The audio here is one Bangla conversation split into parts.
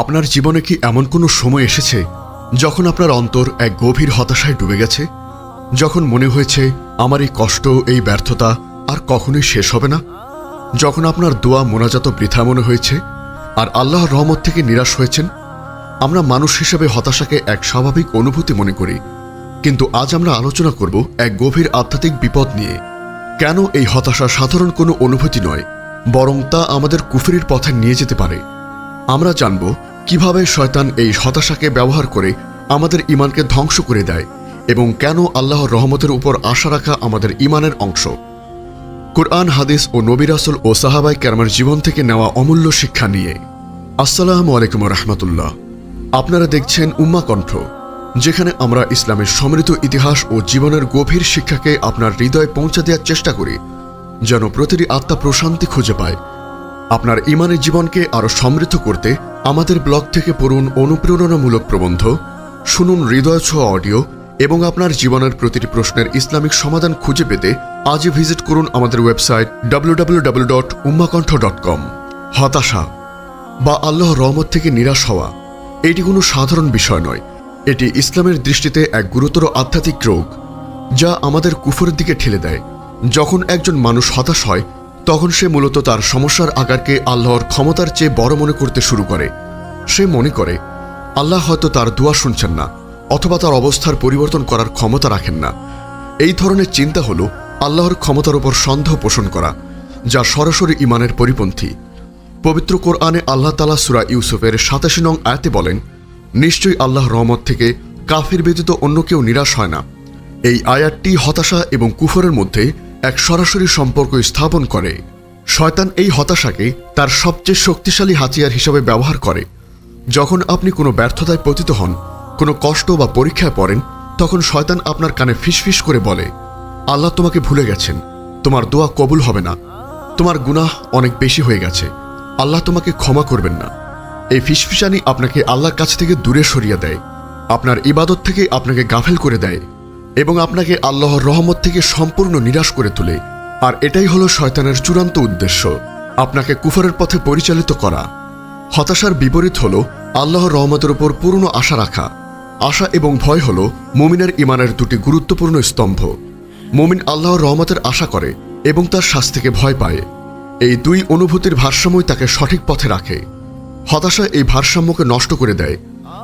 আপনার জীবনে কি এমন কোনো সময় এসেছে যখন আপনার অন্তর এক গভীর হতাশায় ডুবে গেছে? যখন মনে হয়েছে, আমার এই কষ্ট, এই ব্যর্থতা আর কখনোই শেষ হবে না যখন আপনার দোয়া মোনাজাত বৃথা মনে হয়েছে আর আল্লাহর রহমত থেকে নিরাশ হয়েছেন? আমরা মানুষ হিসেবে হতাশাকে এক স্বাভাবিক অনুভূতি মনে করি। কিন্তু আজ আমরা আলোচনা করব এক গভীর আধ্যাত্মিক বিপদ নিয়ে। কেন এই হতাশা সাধারণ কোনো অনুভূতি নয়, বরং তা আমাদের কুফরির পথে নিয়ে যেতে পারে? আমরা জানব কীভাবে শয়তান এই হতাশাকে ব্যবহার করে আমাদের ইমানকে ধ্বংস করে দেয় এবং কেন আল্লাহর রহমতের উপর আশা রাখা আমাদের ইমানের অংশ। কুরআন, হাদিস ও নবিরাসুল ও সাহাবাই কেরামের জীবন থেকে নেওয়া অমূল্য শিক্ষা নিয়ে। আসসালামু আলাইকুম রহমতুল্লাহ। আপনারা দেখছেন উম্মা কণ্ঠ, যেখানে আমরা ইসলামের সমৃদ্ধ ইতিহাস ও জীবনের গভীর শিক্ষাকে আপনার হৃদয়ে পৌঁছে দেওয়ার চেষ্টা করি, যেন প্রতিটি আত্মা প্রশান্তি খুঁজে পায় আপনার ইমানের জীবনকে আরও সমৃদ্ধ করতে আমাদের ব্লগ থেকে পড়ুন অনুপ্রেরণামূলক প্রবন্ধ, শুনুন হৃদয় ছোঁয়া অডিও এবং আপনার জীবনের প্রতিটি প্রশ্নের ইসলামিক সমাধান খুঁজে পেতে আজই ভিজিট করুন আমাদের website W W W dot dot com হতাশা বা আল্লাহ রহমত থেকে নিরাশ হওয়া, এটি কোনো সাধারণ বিষয় নয়। এটি ইসলামের দৃষ্টিতে এক গুরুতর আধ্যাত্মিক রোগ যা আমাদের কুফরের দিকে ঠেলে দেয়। যখন একজন মানুষ হতাশ হয় তখন সে মূলত তার সমস্যার আকারকে আল্লাহর ক্ষমতার চেয়ে বড় মনে করতে শুরু করে। সে মনে করে, আল্লাহ হয়তো তার দোয়া শুনছেন না, অথবা তার অবস্থার পরিবর্তন করার ক্ষমতা রাখেন না। এই ধরনের চিন্তা হল আল্লাহর ক্ষমতার উপর সন্দেহ পোষণ করা, যা সরাসরি ইমানের পরিপন্থী। পবিত্র কোরআনে আল্লাহ তালা সুরা ইউসুফের সাতাশি নং আয়াতে বলেন, নিশ্চয়ই আল্লাহ রহমত থেকে কাফির ব্যতীত অন্য কেউ নিরাশ হয় না। এই আয়াতটি হতাশা এবং কুফরের মধ্যে এক সরাসরি সম্পর্ক স্থাপন করে। শয়তান এই হতাশাকে তার সবচেয়ে শক্তিশালী হাতিয়ার হিসেবে ব্যবহার করে। যখন আপনি কোনো ব্যর্থতায় পতিত হন, কোনো কষ্ট বা পরীক্ষায় পড়েন, তখন শয়তান আপনার কানে ফিসফিস করে বলে, আল্লাহ তোমাকে ভুলে গেছেন। তোমার দোয়া কবুল হবে না। তোমার গুনাহ অনেক বেশি হয়ে গেছে। আল্লাহ তোমাকে ক্ষমা করবেন না। এই ফিসফিসানি আপনাকে আল্লাহর কাছ থেকে দূরে সরিয়ে দেয়। আপনার ইবাদত থেকে আপনাকে গাফেল করে দেয়। এবং আপনাকে আল্লাহর রহমত থেকে সম্পূর্ণ নিরাশ করে তোলে। আর এটাই হলো শয়তানের চূড়ান্ত উদ্দেশ্য। আপনাকে কুফরের পথে পরিচালিত করা। হতাশার বিপরীত হল আল্লাহর রহমতের উপর পূর্ণ আশা রাখা। আশা এবং ভয় হল মুমিনের ইমানের দুটি গুরুত্বপূর্ণ স্তম্ভ। মুমিন আল্লাহর রহমতের আশা করে এবং তার শাস্তিকে ভয় পায়। এই দুই অনুভূতির ভারসাম্যই তাকে সঠিক পথে রাখে। হতাশা এই ভারসাম্যকে নষ্ট করে দেয়।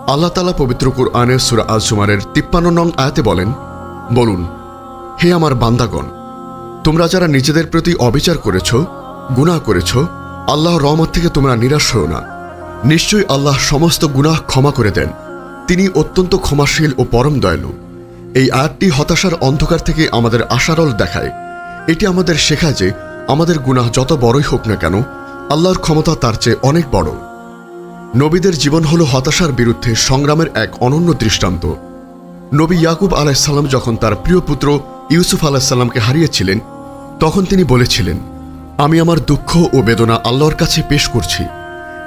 আল্লাহ তালা পবিত্র কুরআনের সুরা আজুমারের তিপ্পান্ন নং আয়াতে বলেন বলুন, হে আমার বান্দাগণ, তোমরা যারা নিজেদের প্রতি অবিচার করেছ, গুনাহ করেছ আল্লাহ রহমত থেকে তোমরা নিরাশ হও না। নিশ্চয়ই আল্লাহ সমস্ত গুনাহ ক্ষমা করে দেন। তিনি অত্যন্ত ক্ষমাশীল ও পরম দয়ালু। এই আয়াতটি হতাশার অন্ধকার থেকে আমাদের আশারল দেখায়। এটি আমাদের শেখায় যে আমাদের গুনাহ যত বড়ই হোক না কেন, আল্লাহর ক্ষমতা তার চেয়ে অনেক বড়। নবীদের জীবন হল হতাশার বিরুদ্ধে সংগ্রামের এক অনন্য দৃষ্টান্ত। নবী ইয়াকুব আলাইসাল্লাম যখন তার প্রিয় পুত্র ইউসুফ আলাহিসাল্লামকে হারিয়েছিলেন, তখন তিনি বলেছিলেন, আমি আমার দুঃখ ও বেদনা আল্লাহর কাছে পেশ করছি।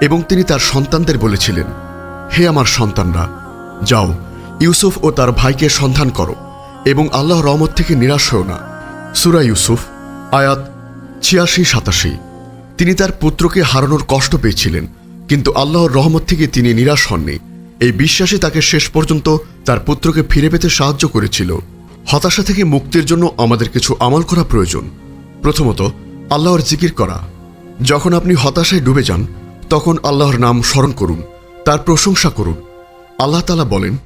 এবং তিনি তার সন্তানদের বলেছিলেন, হে আমার সন্তানরা, যাও, ইউসুফ ও তার ভাইকে সন্ধান করো এবং আল্লাহ রহমত থেকে নিরাশ হও না। সুরা ইউসুফ, আয়াত ছিয়াশি, সাতাশি। তিনি তার পুত্রকে হারানোর কষ্ট পেয়েছিলেন, কিন্তু আল্লাহর রহমত থেকে তিনি নিরাশ হননি। এই বিশ্বাসই তাকে শেষ পর্যন্ত তার পুত্রকে ফিরে পেতে সাহায্য করেছিল। হতাশা থেকে মুক্তির জন্য আমাদের কিছু আমল করা প্রয়োজন। প্রথমত, আল্লাহর জিকির করা। যখন আপনি হতাশায় ডুবে যান, তখন আল্লাহর নাম স্মরণ করুন, তার প্রশংসা করুন। আল্লাহ তালা বলেন,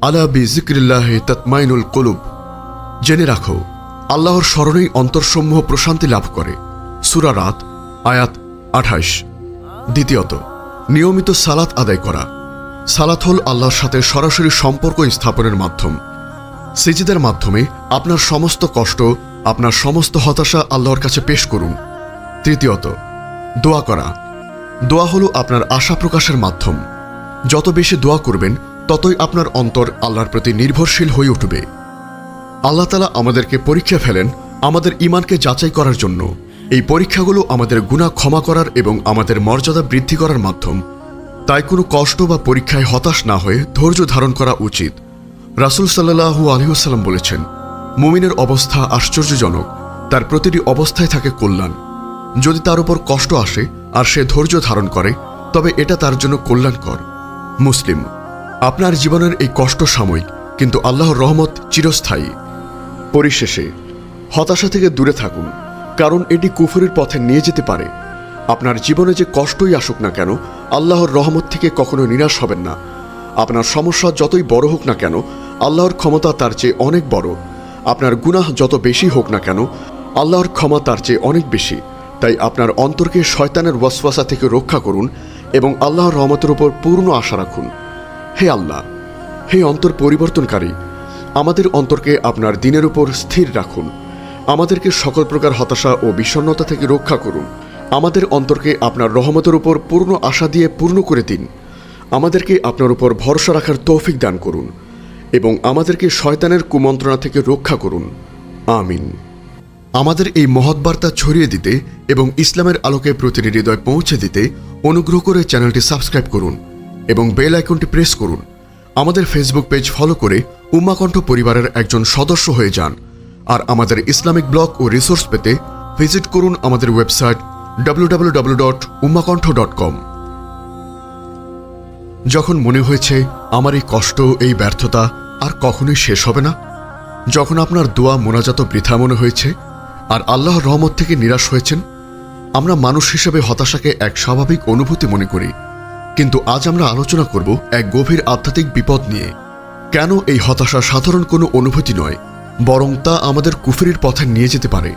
আলা বি জিক্রিল্লাহ তৎমাইনুল কলুব। জেনে রাখো, আল্লাহর স্মরণেই অন্তরসমূহ প্রশান্তি লাভ করে। সুরা রাত, আয়াত আঠাইশ দ্বিতীয়ত, নিয়মিত সালাত আদায় করা। সালাত হল আল্লাহর সাথে সরাসরি সম্পর্ক স্থাপনের মাধ্যম। সিজিদের মাধ্যমে আপনার সমস্ত কষ্ট, আপনার সমস্ত হতাশা আল্লাহর কাছে পেশ করুন। তৃতীয়ত, দোয়া করা। দোয়া হলো আপনার আশা প্রকাশের মাধ্যম। যত বেশি দোয়া করবেন, ততই আপনার অন্তর আল্লাহর প্রতি নির্ভরশীল হয়ে উঠবে। আল্লাহ তালা আমাদেরকে পরীক্ষা ফেলেন আমাদের ইমানকে যাচাই করার জন্য। এই পরীক্ষাগুলো আমাদের গুণা ক্ষমা করার এবং আমাদের মর্যাদা বৃদ্ধি করার মাধ্যম। তাই কোনো কষ্ট বা পরীক্ষায় হতাশ না হয়ে ধৈর্য ধারণ করা উচিত। রাসুল সাল্লাহু আলহিহাল্লাম বলেছেন, মুমিনের অবস্থা আশ্চর্যজনক, তার প্রতিটি অবস্থায় থাকে কল্যাণ। যদি তার উপর কষ্ট আসে আর সে ধৈর্য ধারণ করে, তবে এটা তার জন্য কল্যাণকর। মুসলিম, আপনার জীবনের এই কষ্ট সাময়িক, কিন্তু আল্লাহর রহমত চিরস্থায়ী। পরিশেষে, হতাশা থেকে দূরে থাকুন, কারণ এটি কুফুরির পথে নিয়ে যেতে পারে। আপনার জীবনে যে কষ্টই আসুক না কেন, আল্লাহর রহমত থেকে কখনো নিরাশ হবেন না। আপনার সমস্যা যতই বড় হোক না কেন, আল্লাহর ক্ষমতা তার চেয়ে অনেক বড়। আপনার গুনাহ যত বেশি হোক না কেন, আল্লাহর ক্ষমা তার চেয়ে অনেক বেশি। তাই আপনার অন্তরকে শয়তানের ওয়াসওয়াসা থেকে রক্ষা করুন এবং আল্লাহর রহমতের উপর পূর্ণ আশা রাখুন। হে আল্লাহ, হে অন্তর পরিবর্তনকারী, আমাদের অন্তরকে আপনার দিনের উপর স্থির রাখুন। আমাদেরকে সকল প্রকার হতাশা ও বিষণ্ণতা থেকে রক্ষা করুন। আমাদের অন্তরকে আপনার রহমতের উপর পূর্ণ আশা দিয়ে পূর্ণ করে দিন। আমাদেরকে আপনার উপর ভরসা রাখার তৌফিক দান করুন এবং আমাদেরকে শয়তানের কুমন্ত্রণা থেকে রক্ষা করুন। আমিন। আমাদের এই মহৎ বার্তা ছড়িয়ে দিতে এবং ইসলামের আলোকে প্রতিটি হৃদয় পৌঁছে দিতে অনুগ্রহ করে চ্যানেলটি সাবস্ক্রাইব করুন এবং বেল আইকনটি প্রেস করুন। আমাদের ফেসবুক পেজ ফলো করে উম্মাকণ্ঠ পরিবারের একজন সদস্য হয়ে যান। আর আমাদের ইসলামিক ব্লগ ও রিসোর্স পেতে ভিজিট করুন আমাদের ওয়েবসাইট www.ummakontho.com যখন মনে হয়েছে আমার এই কষ্ট, এই ব্যর্থতা আর কখনোই শেষ হবে না, যখন আপনার দোয়া মোনাজাত বৃথা মনে হয়েছে আর আল্লাহর রহমত থেকে নিরাশ হয়েছেন, আমরা মানুষ হিসেবে হতাশাকে এক স্বাভাবিক অনুভূতি মনে করি। কিন্তু আজ আমরা আলোচনা করব এক গভীর আধ্যাত্মিক বিপদ নিয়ে। কেন এই হতাশা সাধারণ কোনো অনুভূতি নয়, বরং তা আমাদের কুফরির পথে নিয়ে যেতে পারে?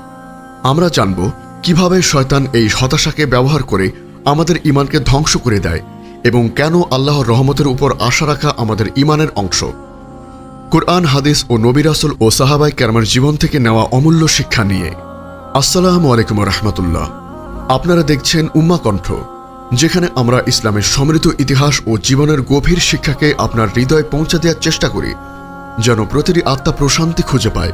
আমরা জানব কীভাবে শয়তান এই হতাশাকে ব্যবহার করে আমাদের ইমানকে ধ্বংস করে দেয় এবং কেন আল্লাহর রহমতের উপর আশা রাখা আমাদের ইমানের অংশ? কোরআন, হাদিস ও নবিরাসুল ও সাহাবাই কেরামের জীবন থেকে নেওয়া অমূল্য শিক্ষা নিয়ে। আসসালামু আলাইকুম রহমতুল্লাহ। আপনারা দেখছেন উম্মা কণ্ঠ, যেখানে আমরা ইসলামের সমৃদ্ধ ইতিহাস ও জীবনের গভীর শিক্ষাকে আপনার হৃদয়ে পৌঁছে দেওয়ার চেষ্টা করি, যেন প্রতিটি আত্মা প্রশান্তি খুঁজে পায়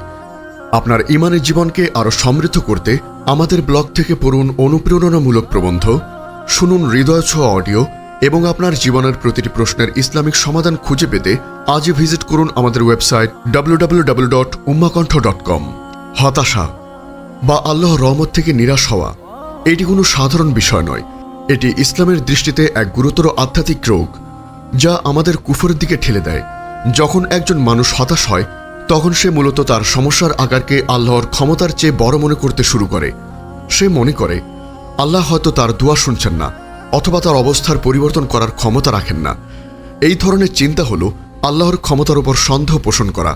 আপনার ইমানের জীবনকে আরও সমৃদ্ধ করতে আমাদের ব্লগ থেকে পড়ুন অনুপ্রেরণামূলক প্রবন্ধ, শুনুন হৃদয় ছোঁয়া অডিও এবং আপনার জীবনের প্রতিটি প্রশ্নের ইসলামিক সমাধান খুঁজে পেতে আজই ভিজিট করুন আমাদের ওয়েবসাইট www.ummakontho.com হতাশা বা আল্লাহ রহমত থেকে নিরাশ হওয়া, এটি কোনো সাধারণ বিষয় নয়। এটি ইসলামের দৃষ্টিতে এক গুরুতর আধ্যাত্মিক রোগ, যা আমাদের কুফরের দিকে ঠেলে দেয়। যখন একজন মানুষ হতাশ হয় তখন সে মূলত তার সমস্যার আকারকে আল্লাহর ক্ষমতার চেয়ে বড় মনে করতে শুরু করে। সে মনে করে, আল্লাহ হয়তো তার দোয়া শুনছেন না, অথবা তার অবস্থার পরিবর্তন করার ক্ষমতা রাখেন না। এই ধরনের চিন্তা হল আল্লাহর ক্ষমতার উপর সন্দেহ পোষণ করা,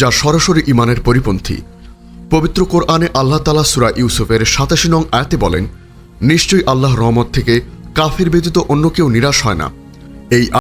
যা সরাসরি ইমানের পরিপন্থী। পবিত্র কোরআনে আল্লাহ তালা সুরা ইউসুফের সাতাশি নং আয়াতে বলেন, নিশ্চয়ই আল্লাহ রহমত থেকে কাফির ব্যতীত অন্য কেউ নিরাশ হয় না। এই